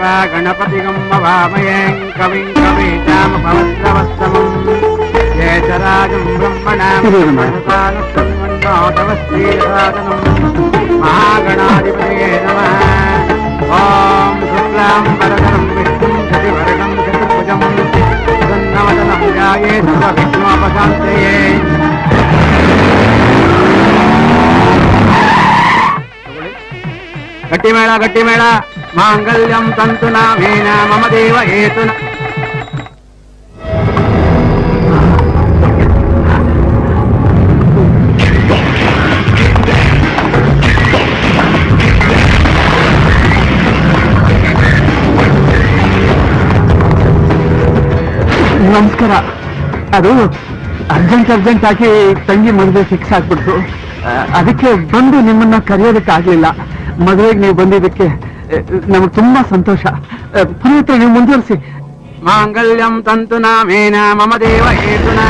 त्वा गणपतिगम् भवामयम् कविम् कवेतामभवत्रवस्तमम् जयतराजम् ब्रह्मणानुष्ठमण्डोतवस्त्रीसाधनम् महागणाधिपतये नमः ॐ शुक्लाम् वरदनम् विष्णुम् शतिवरगम् शतिभुजम् सन्नवदनम् जाये सर्वविष्णुमपशान्तये గట్టి మేళ గట్టి మేళ ಮಾಂಗಲ್ಯಂ ತಂತು ನಾಮೇನ ಮಮ ದೇವ ಹೇತು ನಮಸ್ಕಾರ. ಅದು ಅರ್ಜೆಂಟ್ ಅರ್ಜೆಂಟ್ ಆಗಿ ತಂಗಿ ಮದುವೆ ಫಿಕ್ಸ್ ಆಗ್ಬಿಡ್ತು. ಅದಕ್ಕೆ ಬಂದು ನಿಮ್ಮನ್ನ ಕರೆಯೋದಕ್ಕೆ ಆಗ್ಲಿಲ್ಲ. ಮದುವೆಗೆ ನೀವು ಬಂದಿದ್ದಕ್ಕೆ ನಮಗೆ ತುಂಬಾ ಸಂತೋಷ. ಪುನೀತ್ರ ನೀವು ಮುಂದುವರಿಸಿ ಮಾಂಗಲ್ಯಂ ತಂತು ನಾಮೇನ ಮಮ ದೇವ ಹೇತುನ.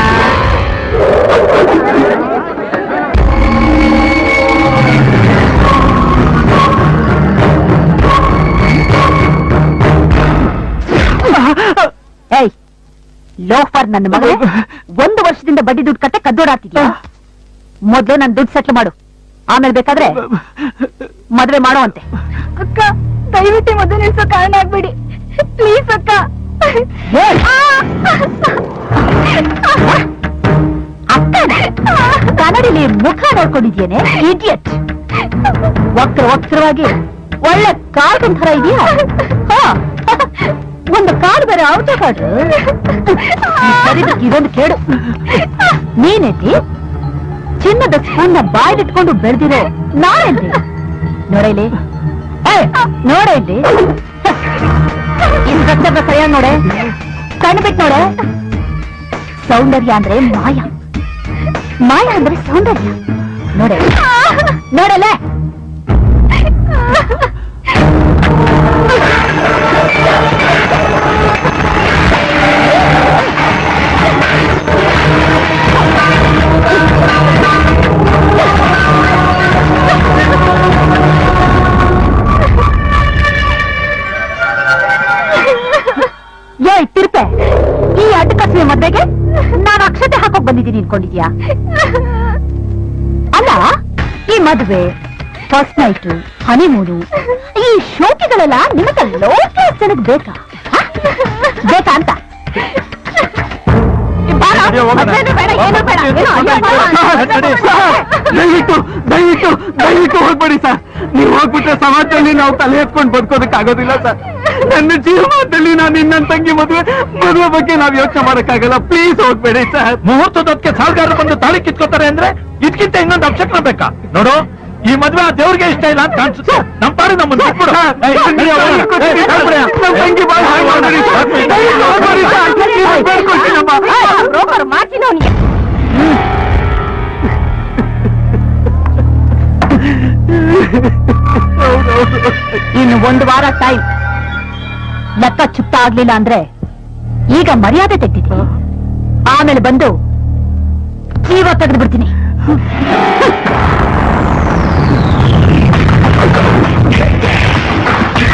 ಏಯ್ ಲೋಫರ್ ನನ್ನ ಮಗಳು ಒಂದು ವರ್ಷದಿಂದ ಬಡ್ಡಿ ದುಡ್ಡು ಕಟ್ಟೆ ಕದ್ದೋಡಾತಿದ್ಯಾ ಮೊದಲು ನನ್ನ ದುಡ್ಡು ಸೆಟ್ಲ್ ಮಾಡು. ಆಮೇಲೆ ಬೇಕಾದ್ರೆ ಮದ್ವೆ ಮಾಡುವಂತೆ. ಅಂತೆ ಅಕ್ಕ ದಯವಿಟ್ಟು ಮದುವೆ ನಿಲ್ಸೋ ಕಾರಣ ಆಗ್ಬೇಡಿ. ಪ್ಲೀಸ್ ಅಕ್ಕ. ಕನ್ನಡಿಲಿ ಮುಖ ನೋಡ್ಕೊಂಡಿದ್ಯೇನೆ ಇಡಿಯಟ್ ವಕ್ರ ವಕ್ರವಾಗಿ ಒಳ್ಳೆ ಕಾರ್ ತರ ಇದೆಯಾ? ಹಾ. ಒಂದು ಕಾರ್ ಬೇರೆ ಅವತ ಕಾಡು ಇದೊಂದು ಕೇಳು ನೀನೇತಿ ಚಿನ್ನದ ಸ್ಪೂನ್ನ ಬಾಯ್ಲಿಟ್ಕೊಂಡು ಬೆಳೆದಿರೋ ನಾನೇಂತಿ ನೋಡಲಿ ಈ ಸ್ಟ್ರಕ್ಚರ್ನ ಸರಿಯಾಗಿ ನೋಡೆ. ಕಣ್ಣು ಬಿಟ್ಟು ನೋಡೆ. ಸೌಂದರ್ಯ ಅಂದ್ರೆ ಮಾಯ. ಮಾಯ ಅಂದ್ರೆ ಸೌಂದರ್ಯ. ನೋಡೆ. ನೋಡಲೆ ಅಡ್ಡಕಸುವೆ ಮದ್ವೆಗೆ ನಾನು ಅಕ್ಷತೆ ಹಾಕೋಕ್ ಬಂದಿದ್ದೀನಿ ಅನ್ಕೊಂಡಿದ್ಯಾ? ಅಲ್ಲ, ಈ ಮದ್ವೆ ಫಸ್ಟ್ ನೈಟ್ ಹನಿಮೂನು ಈ ಶೋಕಿಗಳೆಲ್ಲ ನಿಮಗೆ ಲೋಕ ಜನಕ್ಕೆ ಬೇಕಾ? ಬೇಕಾ ಅಂತ? ದಯವಿಟ್ಟು ದಯವಿಟ್ಟು ದಯವಿಟ್ಟು ಹೋಗ್ಬೇಡಿ ಸರ್ ನೀವು ಹೋಗ್ಬಿಟ್ರೆ ಸಮಾಜದಲ್ಲಿ ನಾವು ತಲೆ ಎತ್ಕೊಂಡು ಬದುಕೋದಕ್ಕೆ ಆಗೋದಿಲ್ಲ ಸರ್ ನನ್ನ ಜೀವನದಲ್ಲಿ ನಾನು ಇನ್ನೊಂದು ತಂಗಿ ಮದುವೆ ಮದುವೆ ಬಗ್ಗೆ ನಾವು ಯೋಚನೆ ಮಾಡಕ್ಕಾಗಲ್ಲ ಪ್ಲೀಸ್ ಹೋಗ್ಬೇಡಿ ಸರ್ ಮುಹೂರ್ತದಕ್ಕೆ ಸಾಲಗಾರರು ಬಂದು ತಾಳಿ ಕಿತ್ಕೋತಾರೆ ಅಂದ್ರೆ ಇದಕ್ಕಿಂತ ಇನ್ನೊಂದು ಅಕ್ಷಕ್ರ ಬೇಕಾ ನೋಡು ಈ ಮದ್ವೆ ಆ ದೇವ್ರಿಗೆ ಇಷ್ಟ ಇಲ್ಲ ಅಂತ ಕಾಣಿಸುತ್ತೆ ನಮ್ಮ ಪಾಡಿ ಹೋಗ್ಬಿಡಿ. ತಂಗಿ ಇನ್ನು ಒಂದು ವಾರ ಟೈಮ್ ಲೆಕ್ಕ ಚುಪ್ತ ಆಗ್ಲಿಲ್ಲ ಅಂದ್ರೆ ಈಗ ಮರ್ಯಾದೆ ತೆಗ್ದಿದ್ದೆ ಆಮೇಲೆ ಬಂದು ಜೀವ ತೆಗೆದು ಬಿಡ್ತೀನಿ.